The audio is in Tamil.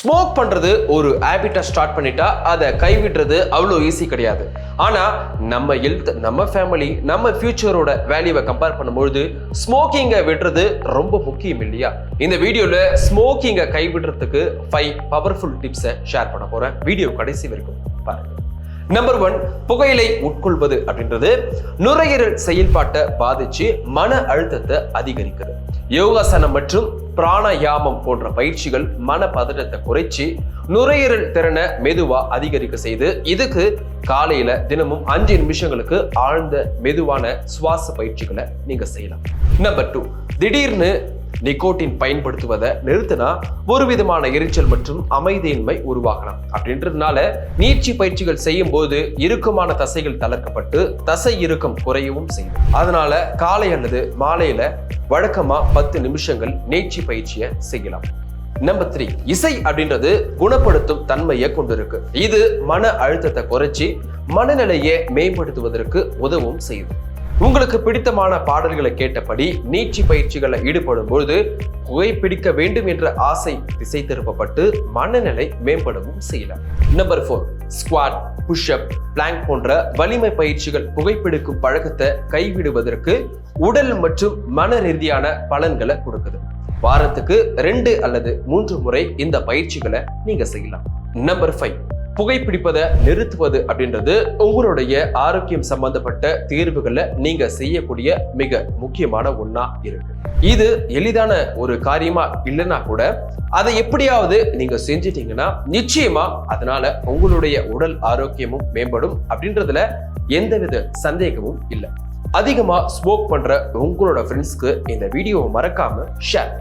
ஸ்மோக் பண்ணுறது ஒரு ஹேபிட்டா ஸ்டார்ட் பண்ணிட்டா அதை கைவிடுறது அவ்வளோ ஈஸி கிடையாது. ஆனால் நம்ம ஹெல்த் நம்ம ஃபேமிலி நம்ம ஃபியூச்சரோட வேல்யூவை கம்பேர் பண்ணும்பொழுது ஸ்மோக்கிங்கை விடுறது ரொம்ப முக்கியம் இல்லையா? இந்த வீடியோவில் ஸ்மோக்கிங்கை கைவிடுறதுக்கு ஃபைவ் பவர்ஃபுல் டிப்ஸை ஷேர் பண்ண போகிறேன் வீடியோ கடைசி வரைக்கும் பாருங்கள் நம்பர் ஒன் புகையிலை உட்கொள்வது அப்படின்றது நுரையீரல் செயல்பாட்டை பாதிச்சு மன அழுத்தத்தை அதிகரிக்குது. யோகாசனம் மற்றும் பிராணாயாமம் போன்ற பயிற்சிகள் மன பதட்டத்தை குறைச்சி நுரையீரல் திறனை மெதுவா அதிகரிக்க செய்து இதுக்கு காலையில தினமும் அஞ்சு நிமிஷங்களுக்கு ஆழ்ந்த மெதுவான சுவாச பயிற்சிகளை நீங்க செய்யலாம். நம்பர் டூ திடீர்னு நிக்கோட்டின் பயன்படுத்துவதை நிறுத்தினா ஒரு விதமான எரிச்சல் மற்றும் அமைதியின்மை உருவாகலாம். அப்படின்றதுனால நீட்சி பயிற்சிகள் செய்யும் போது இறுக்கமான தசைகள் தளர்க்கப்பட்டு தசை இறுக்கம் குறையவும் செய்யும். அதனால காலை அல்லது மாலையில வழக்கமா பத்து நிமிஷங்கள் நீட்சி பயிற்சியை செய்யலாம். நம்பர் த்ரீ இசை அப்படின்றது குணப்படுத்தும் தன்மையை கொண்டிருக்கு. இது மன அழுத்தத்தை குறைச்சி மனநிலையை மேம்படுத்துவதற்கு உதவும் செய்யுது உங்களுக்கு பிடித்தமான பாடல்களை கேட்டபடி நீச்சி பயிற்சிகளை ஈடுபடும் பொழுது புகைப்பிடிக்க வேண்டும் என்ற ஆசை திசை திருப்பப்பட்டு மனநிலை மேம்படவும் செய்யலாம். Number four squat pushup plank போன்ற வலிமை பயிற்சிகள் புகைப்பிடிக்கும் பழக்கத்தை கைவிடுவதற்கு உடல் மற்றும் மன ரீதியான பலன்களை கொடுக்குது. வாரத்துக்கு ரெண்டு அல்லது மூன்று முறை இந்த பயிற்சிகளை நீங்க செய்யலாம். நம்பர் ஃபைவ் புகைப்பிடிப்பதை நிறுத்துவது அப்படின்றது உங்களுடைய ஆரோக்கியம் சம்பந்தப்பட்ட தீர்வுகளை நீங்க செய்யக்கூடிய மிக முக்கியமான ஒண்ணா இருக்கு. இது எளிதான ஒரு காரியமா இல்லைன்னா கூட அதை எப்படியாவது நீங்க செஞ்சிட்டீங்கன்னா நிச்சயமா அதனால உங்களுடைய உடல் ஆரோக்கியமும் மேம்படும் அப்படின்றதுல எந்தவித சந்தேகமும் இல்லை. அதிகமாக ஸ்மோக் பண்ற உங்களோட ஃப்ரெண்ட்ஸ்க்கு இந்த வீடியோவை மறக்காம ஷேர்